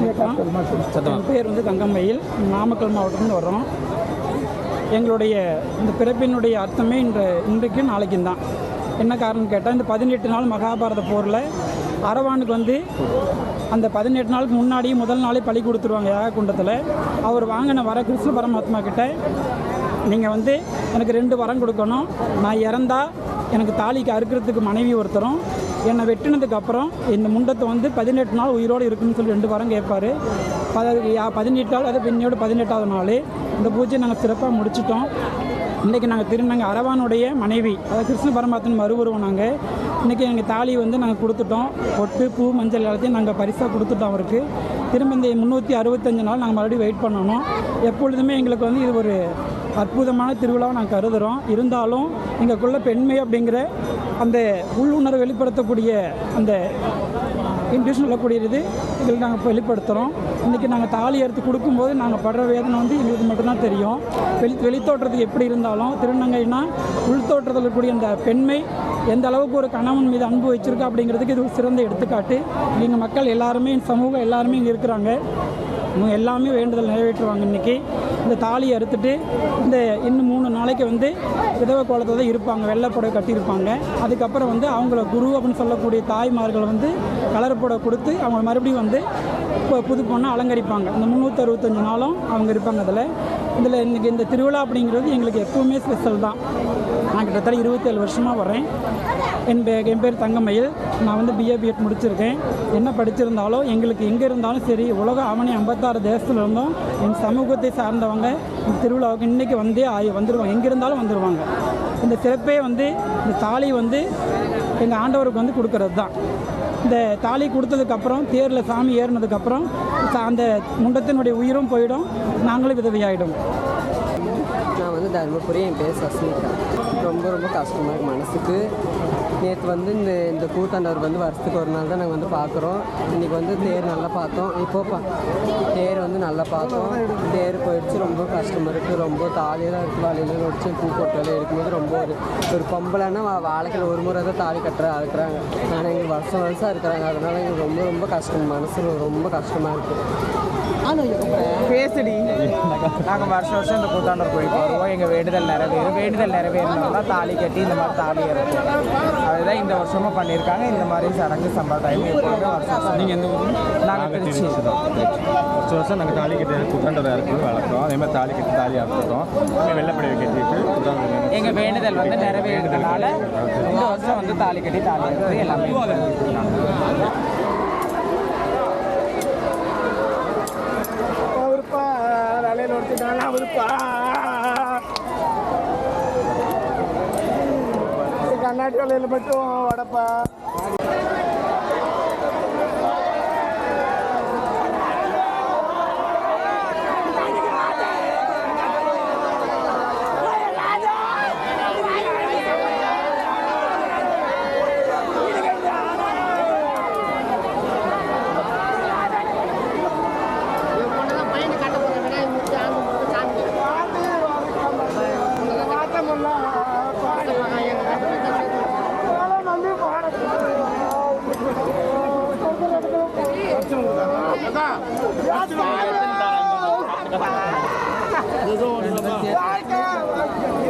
வணக்கம் என் பேர் வந்து தங்கமயில் நாமக்கல் மாவட்டம்னு வர்றோம். எங்களுடைய இந்த பிறப்பினுடைய அர்த்தமே இன்று இன்றைக்கும் நாளைக்கும் தான். என்ன காரணம் கேட்டால் இந்த பதினெட்டு நாள் மகாபாரத போரில் அரவானுக்கு வந்து அந்த பதினெட்டு நாளுக்கு முன்னாடியே முதல் நாளே பழி கொடுத்துருவாங்க யாகக்குண்டத்தில். அவர் வாங்கின வர கிருஷ்ண பரமாத்மா கிட்ட நீங்கள் வந்து எனக்கு ரெண்டு வரம் கொடுக்கணும். நான் இறந்தா எனக்கு தாலிக்கு அறுக்கிறதுக்கு மனைவி ஒருத்தரும். என்னை வெட்டினதுக்கு அப்புறம் இந்த முண்டத்தை வந்து பதினெட்டு நாள் உயிரோடு இருக்குன்னு சொல்லி ரெண்டு வாரம் கேட்பார். பத யா- பதினெட்டு நாள் அது பெண்ணியோட பதினெட்டாவது நாள். இந்த பூஜையை நாங்கள் சிறப்பாக முடிச்சிட்டோம். இன்றைக்கி நாங்கள் திருநங்க அரவானுடைய மனைவி அதாவது கிருஷ்ண பரமாத்தன் மறுபுருவம் நாங்கள் இன்றைக்கி எங்கள் தாலி வந்து நாங்கள் கொடுத்துட்டோம். பொட்டு பூ மஞ்சள் எல்லாத்தையும் நாங்கள் பரிசாக கொடுத்துட்டோம் அவருக்கு. திரும்ப இந்த முந்நூற்றி அறுபத்தஞ்சு நாள் நாங்கள் மறுபடியும் வெயிட் பண்ணணும். எப்பொழுதுமே எங்களுக்கு வந்து இது ஒரு அற்புதமான திருவிழாவை நாங்கள் கருதுகிறோம் இருந்தாலும் எங்களுக்குள்ள பெண்மை அப்படிங்கிற அந்த உள்ளுணர்வை வெளிப்படுத்தக்கூடிய அந்த இன்ட்யூஷன் சொல்லக்கூடியது இதில் நாங்கள் வெளிப்படுத்துகிறோம் இன்றைக்கி நாங்கள் தாலி எடுத்து கொடுக்கும்போது நாங்கள் படுற வேதனை வந்து எங்களுக்கு மட்டும்தான் தெரியும். வெளி வெளித்தோற்றத்துக்கு எப்படி இருந்தாலும் திருநங்கைனா உள்தோற்றத்தில் இருக்கக்கூடிய அந்த பெண்மை எந்த அளவுக்கு ஒரு கணவன் மீது அன்பு வச்சுருக்கா அப்படிங்கிறதுக்கு இது ஒரு சிறந்த எடுத்துக்காட்டு. எங்கள் மக்கள் எல்லாருமே சமூகம் எல்லாருமே இங்கே இருக்கிறாங்க. எல்லாமே வேண்டுதல் நிறைவேற்றுவாங்க இன்றைக்கி இந்த தாலியை அறுத்துட்டு இந்த இன்னும் மூணு நாளைக்கு வந்து விதவை கோலத்தை தான் இருப்பாங்க. வெள்ளைப்புடவை கட்டியிருப்பாங்க. அதுக்கப்புறம் வந்து அவங்கள குரு அப்படின்னு சொல்லக்கூடிய தாய்மார்கள் வந்து கலர் புடவை கொடுத்து அவங்க மறுபடியும் வந்து இப்போ புது பொண்ணை அலங்கரிப்பாங்க. இந்த முந்நூற்றி அறுபத்தஞ்சு நாளும் அவங்க இருப்பாங்க அதில். இதில் இன்றைக்கி இந்த திருவிழா அப்படிங்கிறது எங்களுக்கு எப்பவுமே ஸ்பெஷல் தான். நான் கிட்டத்தட்ட இருபத்தேழு வருஷமாக வரேன் என் பே என் பேர் தங்கமயில். நான் வந்து பிஏ பிஎட் முடிச்சிருக்கேன். என்ன படிச்சிருந்தாலும் எங்களுக்கு எங்கே இருந்தாலும் சரி உலக அவனி ஐம்பத்தாறு தேசத்தில் இருந்தும். என் சமூகத்தை சார்ந்தவங்க இந்த திருவிழாவுக்கு இன்றைக்கி வந்தே ஆயி வந்துடுவாங்க எங்கே இருந்தாலும் வந்துடுவாங்க இந்த சிறப்பே வந்து இந்த தாலி வந்து எங்கள் ஆண்டவருக்கு வந்து கொடுக்கறது தான் இந்த தாலி கொடுத்ததுக்கப்புறம் தேரில் சாமி ஏறினதுக்கப்புறம் அந்த முண்டத்தினுடைய உயிரும் போயிடும். நாங்களும் விதவியாயிடும் தருமபுரி என் பேர் சஸ்மிகா ரொம்ப ரொம்ப கஷ்டமாக இருக்குது மனசுக்கு. நேற்று வந்து இந்த இந்த கூத்தாண்டவர் வந்து வருஷத்துக்கு ஒரு நாள் தான் நாங்கள் வந்து பார்க்குறோம் இன்றைக்கி வந்து தேர் நல்லா பார்த்தோம். இப்போ பா தேர் வந்து நல்லா பார்த்தோம். தேர் போயிடுச்சு. ரொம்ப கஷ்டமாக இருக்குது ரொம்ப தாலியெல்லாம் இருக்குது வாழையில வச்சு பூ போட்டாலும் இருக்கும்போது ரொம்ப ஒரு ஒரு பொம்பளைன்னா வா- வாழைக்கில் ஒரு முறை தான் தாலி கட்டுறா இருக்கிறாங்க ஆனால் எங்களுக்கு வருஷம் வருஷம் இருக்கிறாங்க. அதனால எங்களுக்கு ரொம்ப ரொம்ப கஷ்டம். மனசு ரொம்ப கஷ்டமாக இருக்குது பேசுடி. நாங்கள் வருஷம் வருஷம் இந்த கூத்தாண்டவர் கோயிலுக்கு வருவோம். எங்கள் வேண்டுதல் நிறைவேறும். வேண்டுதல் நிறைவேறினோம்னா தாலி கட்டி இந்த மாதிரி தாலி அதுதான் இந்த வருஷமும் பண்ணியிருக்காங்க. இந்த மாதிரி சடங்கு சம்பிரதாயம் எப்போதுமே வருஷம் வருஷம். நீங்கள் எந்த ஊர்? நாங்கள் திருச்சி. வருஷம் வருஷம் நாங்கள் தாலி கட்டி புத்தாண்டவர் இறக்குறது வளர்க்குறோம். அதே மாதிரி தாலி கட்டி தாலி அறுத்துறோம் வெள்ளப்படையை கட்டிட்டு எங்கள் வேண்டுதல் வந்து நிறைவேறதுனால இந்த வருஷம் வந்து தாலி கட்டி தாலி எல்லாமே கண்ணாடி மட்டும் வடப்பா 加！你怎么？来一！